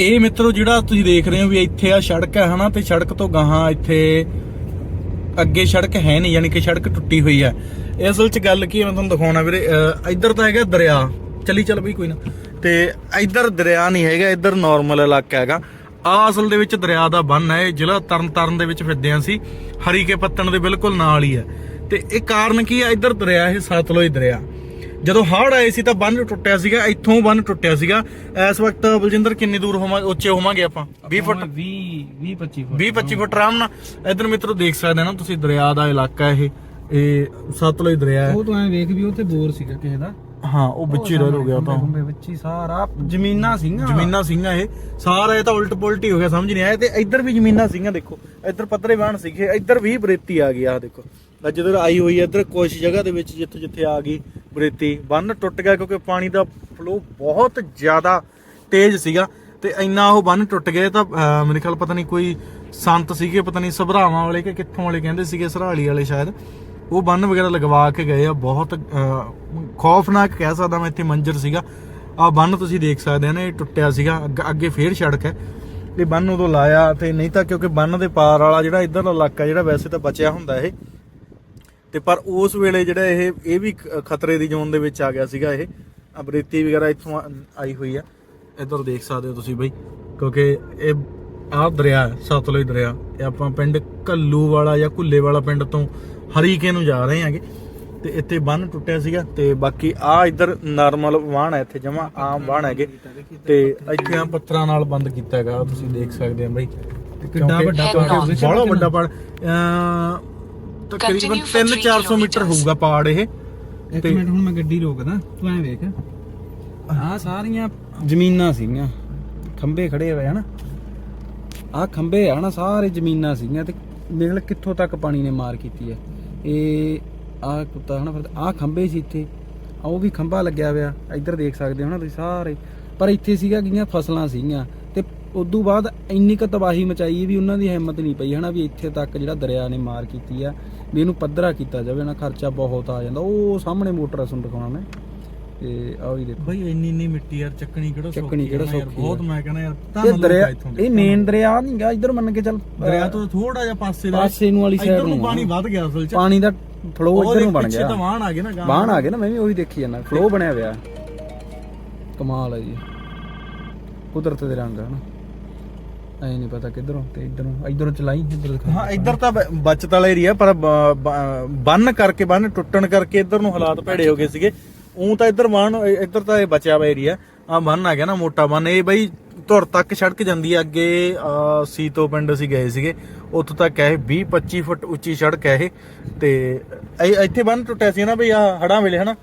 ਇਹ ਮਿੱਤਰੋ ਜਿਹੜਾ ਤੁਸੀਂ ਦੇਖ ਰਹੇ ਹੋ ਵੀ ਇੱਥੇ ਆ ਸੜਕ ਹੈ, ਹਨਾ, ਤੇ ਸੜਕ ਤੋਂ ਗਾਹਾਂ ਇੱਥੇ ਅੱਗੇ ਸੜਕ ਹੈ ਨਹੀਂ, ਯਾਨੀ ਕਿ ਸੜਕ ਟੁੱਟੀ ਹੋਈ ਹੈ। ਇਹ ਅਸਲ 'ਚ ਗੱਲ ਕੀ ਹੈ, ਮੈਂ ਤੁਹਾਨੂੰ ਦਿਖਾਉਣਾ ਵੀਰੇ ਇੱਧਰ ਤਾਂ ਹੈਗਾ ਦਰਿਆ। ਚਲੀ, ਚੱਲ ਬਈ, ਕੋਈ ਨਾ। ਤੇ ਇੱਧਰ ਦਰਿਆ ਨਹੀਂ ਹੈਗਾ, ਇੱਧਰ ਨਾਰਮਲ ਇਲਾਕਾ ਹੈਗਾ। ਆ ਅਸਲ ਦੇ ਵਿੱਚ ਦਰਿਆ ਦਾ ਬੰਨ ਹੈ, ਇਹ ਜ਼ਿਲ੍ਹਾ ਤਰਨਤਾਰਨ ਦੇ ਵਿੱਚ ਫਿਰਦੇ ਹਾਂ ਅਸੀਂ। ਹਰੀਕੇ ਪੱਤਣ ਦੇ ਬਿਲਕੁਲ ਨਾਲ ਹੀ ਹੈ। ਤੇ ਇਹ ਕਾਰਨ ਕੀ ਹੈ, ਇੱਧਰ ਦਰਿਆ, ਇਹ ਸਤਲੁਜ ਦਰਿਆ। ਜਦੋਂ ਹੜ੍ਹ ਆਏ ਸੀ ਤਾਂ ਬੰਨ ਟੁੱਟਿਆ ਸੀਗਾ ਇੱਥੋਂ ਬੰਨ ਟੁੱਟਿਆ ਸੀਗਾ। ਇਸ ਵਕਤ ਬਲਜਿੰਦਰ ਕਿੰਨੀ ਦੂਰ ਹੋਵਾਂਗੇ ਉੱਚੇ ਹੋਵਾਂਗੇ ਆਪਾਂ? 20 ਫੁੱਟ। 20 20 25 ਫੁੱਟ। 20 25 ਫੁੱਟ ਆਰਾਮ ਨਾਲ। ਇਧਰ ਮਿੱਤਰੋ ਦੇਖ ਸਕਦੇ ਹੋ ਨਾ ਤੁਸੀਂ ਦਰਿਆ ਦਾ ਇਲਾਕਾ ਇਹ। ਇਹ ਸਤਲੁਜ ਦਰਿਆ ਹੈ। ਉਹ ਤੋਂ ਐ ਵੇਖ ਵੀ ਉੱਥੇ ਬੋਰ ਸੀਗਾ ਕਿਸੇ ਦਾ। ਹਾਂ ਉਹ ਵਿੱਚ ਹੀ ਰਹਿ ਹੋ ਗਿਆ ਤਾਂ। ਖੰਭੇ ਵਿੱਚ ਹੀ ਸਾਰਾ ਜ਼ਮੀਨਾਂ ਸੀਗੀਆਂ। ਜ਼ਮੀਨਾਂ ਸਿੰਘਾਂ ਇਹ। ਸਾਰਾ ਇਹ ਤਾਂ ਉਲਟ ਪੁਲਟ ਹੀ ਹੋ ਗਿਆ ਸਮਝ ਨਹੀਂ ਆਇਆ। ਤੇ ਇੱਧਰ ਵੀ ਜ਼ਮੀਨਾਂ ਸਿੰਘਾਂ ਦੇਖੋ। ਇੱਧਰ ਪੱਧਰੇ ਬਾਣ ਸੀਗੇ ਇੱਧਰ ਵੀ ਬਰੇਤੀ ਆ ਗਈ ਆ ਦੇਖੋ। ਅੱਜ ਜਦੋਂ ਆਈ ਹੋਈ ਹੈ, ਇੱਧਰ ਕੁਝ ਜਗ੍ਹਾ ਦੇ ਵਿੱਚ ਜਿੱਥੇ ਜਿੱਥੇ ਆ ਗਈ ਬਰੇਤੀ। ਬੰਨ ਟੁੱਟ ਗਿਆ ਕਿਉਂਕਿ ਪਾਣੀ ਦਾ ਫਲੋ ਬਹੁਤ ਜ਼ਿਆਦਾ ਤੇਜ਼ ਸੀਗਾ ਤੇ ਇੰਨਾ ਉਹ ਬੰਨ ਟੁੱਟ ਗਏ ਤਾਂ ਮੇਰੇ ਖਿਆਲ ਪਤਾ ਨਹੀਂ ਕੋਈ ਸੰਤ ਸੀਗੇ, ਪਤਾ ਨਹੀਂ ਸਭਰਾਵਾਂ ਵਾਲੇ ਕਿ ਕਿੱਥੋਂ ਵਾਲੇ ਕਹਿੰਦੇ ਸੀਗੇ, ਸਰਾਲੀ ਵਾਲੇ ਸ਼ਾਇਦ। ਉਹ ਬੰਨ ਵਗੈਰਾ ਲਗਵਾ ਕੇ ਗਏ ਆ, ਬਹੁਤ ਖੌਫਨਾਕ ਕਹਿ ਸਕਦਾ ਮੈਂ ਇੱਥੇ ਮੰਜ਼ਰ ਸੀਗਾ। ਆ ਬੰਨ ਤੁਸੀਂ ਦੇਖ ਸਕਦੇ ਹੋ ਨਾ, ਇਹ ਟੁੱਟਿਆ ਸੀਗਾ, ਅੱਗ- ਅੱਗੇ ਫੇਰ ਸੜਕ ਹੈ। ਇਹ ਬੰਨ ਉਦੋਂ ਲਾਇਆ ਤੇ ਨਹੀਂ ਤਾਂ ਕਿਉਂਕਿ ਬੰਨ ਦੇ ਪਾਰ ਵਾਲਾ ਜਿਹੜਾ ਇਧਰਲਾ ਇਲਾਕਾ ਜਿਹੜਾ ਵੈਸੇ ਤਾਂ ਬਚਿਆ ਹੁੰਦਾ ਇਹ ਤੇ ਪਰ ਉਸ ਵੇਲੇ ਜਿਹੜਾ ਇਹ ਇਹ ਵੀ ਖਤਰੇ ਦੀ ਜ਼ੋਨ ਦੇ ਵਿੱਚ ਆ ਗਿਆ ਸੀਗਾ ਇਹ। ਅਬਰੇਤੀ ਵਗੈਰਾ ਇੱਥੋਂ ਆਈ ਹੋਈ ਆ। ਇੱਧਰ ਦੇਖ ਸਕਦੇ ਹੋ ਤੁਸੀਂ ਬਈ ਕਿਉਂਕਿ ਇਹ ਆਹ ਦਰਿਆ ਸਤਲੁਜ ਦਰਿਆ ਇਹ ਆਪਾਂ ਪਿੰਡ ਕੱਲੂ ਵਾਲਾ ਜਾਂ ਕੁੱਲੇ ਵਾਲਾ ਪਿੰਡ ਤੋਂ ਹਰੀਕੇ ਨੂੰ ਜਾ ਰਹੇ ਹਾਂਗੇ। ਤੇ ਇੱਥੇ ਬੰਨ ਟੁੱਟਿਆ ਸੀਗਾ ਤੇ ਬਾਕੀ ਆ ਇੱਧਰ ਨਾਰਮਲ ਵਾਹਣ ਹੈ ਇੱਥੇ ਜਮਾ ਆਮ ਵਾਹਣ ਹੈਗੇ। ਤੇ ਇੱਥੇ ਆ ਪੱਥਰਾਂ ਨਾਲ ਬੰਦ ਕੀਤਾ ਹੈਗਾ ਤੁਸੀਂ ਦੇਖ ਸਕਦੇ ਹੋ ਬਈ। ਕਿੱਡਾ ਵੱਡਾ ਪਹਾੜ ਬੜਾ ਵੱਡਾ ਅਹ ਤਕਰੀਬਨ 3-400 ਮੀਟਰ ਹੋਊਗਾ ਪਹਾੜ ਇਹ। ਇੱਕ ਮਿੰਟ ਹੁਣ ਮੈਂ ਗੱਡੀ ਰੋਕਦਾ ਤੂੰ ਐ ਵੇਖ। ਆ ਸਾਰੀਆਂ ਜ਼ਮੀਨਾਂ ਸੀਗੀਆਂ ਖੰਭੇ ਖੜੇ ਹੋਏ ਹਨ ਆ ਖੰਭੇ ਆ ਨਾ ਸਾਰੇ ਜ਼ਮੀਨਾਂ ਸੀਗੀਆਂ ਤੇ ਦੇਖ ਲੈ ਕਿੱਥੋਂ ਤੱਕ ਪਾਣੀ ਨੇ ਮਾਰ ਕੀਤੀ ਹੈ ਇਹ ਆ ਕੁੱਤਾ ਹਨਾ ਫਿਰ ਆ ਖੰਭੇ ਸੀ ਇੱਥੇ। ਆ ਉਹ ਵੀ ਖੰਭਾ ਲੱਗਿਆ ਹੋਇਆ ਇੱਧਰ ਦੇਖ ਸਕਦੇ ਹੋ ਨਾ ਤੁਸੀਂ ਸਾਰੇ। ਪਰ ਇੱਥੇ ਸੀਗਾ ਗੀਆਂ ਫਸਲਾਂ ਸੀਗੀਆਂ। ਉਦੋਂ ਬਾਅਦ ਇੰਨੀ ਕੁ ਤਬਾਹੀ ਮਚਾਈ ਵੀ ਉਹਨਾਂ ਦੀ ਹਿੰਮਤ ਨਹੀਂ ਪਈ ਹਨਾ ਵੀ ਇੱਥੇ ਤੱਕ ਜਿਹੜਾ ਦਰਿਆ ਨੇ ਮਾਰ ਕੀਤੀ ਆ ਵੀ ਇਹਨੂੰ ਪੱਧਰਾ ਕੀਤਾ ਜਾਵੇ ਨਾ ਖਰਚਾ ਬਹੁਤ ਆ ਜਾਂਦਾ। ਉਹ ਸਾਹਮਣੇ ਮੋਟਰ ਤੁਹਾਨੂੰ ਦਿਖਾਉਣਾ ਮੈਂ। ਤੇ ਆ ਵੀ ਦੇਖੋ। ਬਈ ਇੰਨੀ ਇੰਨੀ ਮਿੱਟੀ ਯਾਰ ਚੱਕਣੀ ਕਿਹੜਾ ਸੌਖੀ ਚੱਕਣੀ ਕਿਹੜਾ ਸੌਖੀ ਬਹੁਤ। ਮੈਂ ਕਹਿੰਦਾ ਯਾਰ ਧੰਨ ਦਰਿਆ। ਇਹ ਮੇਨ ਦਰਿਆ ਨਹੀਂਗਾ ਇੱਧਰ ਮੰਨ ਕੇ ਚੱਲ। ਦਰਿਆ ਤੋਂ ਥੋੜਾ ਜਿਹਾ ਪਾਸੇ ਦਾ ਪਾਸੇ ਨੂੰ ਵਾਲੀ ਸਾਈਡ ਨੂੰ ਪਾਣੀ ਵੱਧ ਗਿਆ ਅਸਲ ਚ। ਪਾਣੀ ਦਾ ਫਲੋ ਇੱਧਰ ਨੂੰ ਬਣ ਪਿੱਛੇ ਗਿਆ। ਤਾਂ ਵਾਹਣ ਆ ਗਏ ਆ ਨਾ ਮੈਂ ਵੀ ਉਹੀ ਦੇਖੀ ਜਾਂਦਾ। ਫਲੋ ਬਣਿਆ ਹੋਇਆ ਕਮਾਲ ਹੈ ਜੀ। ਕੁਦਰਤ ਦੇ ਰੰਗ ਹਨ। ਐ ਨਹੀਂ ਪਤਾ ਕਿੱਧਰੋਂ ਤੇ ਇੱਧਰੋਂ ਇੱਧਰੋਂ ਚਲਾਈ ਇੱਧਰ ਦਿਖਾ ਹਾਂ ਇੱਧਰ ਤਾਂ ਬ- ਬਚਤ ਵਾਲਾ ਏਰੀਆ ਪਰ ਬ- ਬ- ਬੰਨ ਕਰਕੇ ਬੰਨ ਟੁੱਟਣ ਕਰਕੇ ਇੱਧਰ ਨੂੰ ਹਾਲਾਤ ਭੇੜੇ ਹੋ ਗਏ ਸੀਗੇ। ਉਂ ਤਾਂ ਇੱਧਰ ਬੰਨ ਇੱਧਰ ਤਾਂ ਇਹ ਬਚਿਆ ਵਾ ਏਰੀਆ ਆ ਬੰਨ ਆ ਗਿਆ ਨਾ ਮੋਟਾ ਬੰਨ ਇਹ ਬਈ ਧੁਰ ਤੱਕ ਸੜਕ ਜਾਂਦੀ ਹੈ ਅੱਗੇ ਅਹ, ਸੀਤੋ ਪਿੰਡ ਅਸੀਂ ਗਏ ਸੀਗੇ। ਉੱਥੋਂ ਤੱਕ ਹੈ 20 25 ਫੁੱਟ ਉੱਚੀ ਸੜਕ ਹੈ ਇਹ। ਤੇ ਇਹ- ਇੱਥੇ ਬੰਨ ਟੁੱਟਿਆ ਸੀ ਨਾ ਬਈ ਆ ਹੜਾਂ ਵੇਲੇ ਹਨਾ?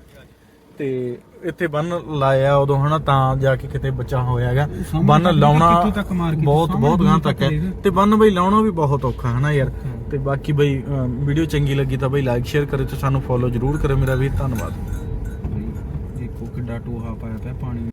ਤੇ ਇੱਥੇ ਬੰਨ ਲਾਇਆ ਉਦੋਂ ਹਨਾ ਤਾਂ ਜਾ ਕੇ ਕਿਤੇ ਬਚਾ ਹੋਇਆ ਹੈਗਾ। ਬੰਨ ਲਾਉਣਾ ਬਹੁਤ ਬਹੁਤ ਗਾਂ ਤੱਕ ਹੈ। ਤੇ ਬੰਨ ਬਈ ਲਾਉਣਾ ਵੀ ਬਹੁਤ ਔਖਾ ਹੈ ਨਾ ਯਾਰ। ਤੇ ਬਾਕੀ ਬਈ ਵੀਡੀਓ ਚੰਗੀ ਲੱਗੀ ਤਾਂ ਬਈ ਲਾਈਕ ਸ਼ੇਅਰ ਕਰਿਓ ਤੇ ਸਾਨੂੰ ਫੋਲੋ ਜਰੂਰ ਕਰਿਓ ਮੇਰਾ ਵੀਰ। ਧੰਨਵਾਦ। ਦੇਖੋ ਕਿੱਡਾ ਟੋਹਾ ਪਾਇਆ ਪਿਆ ਪਾਣੀ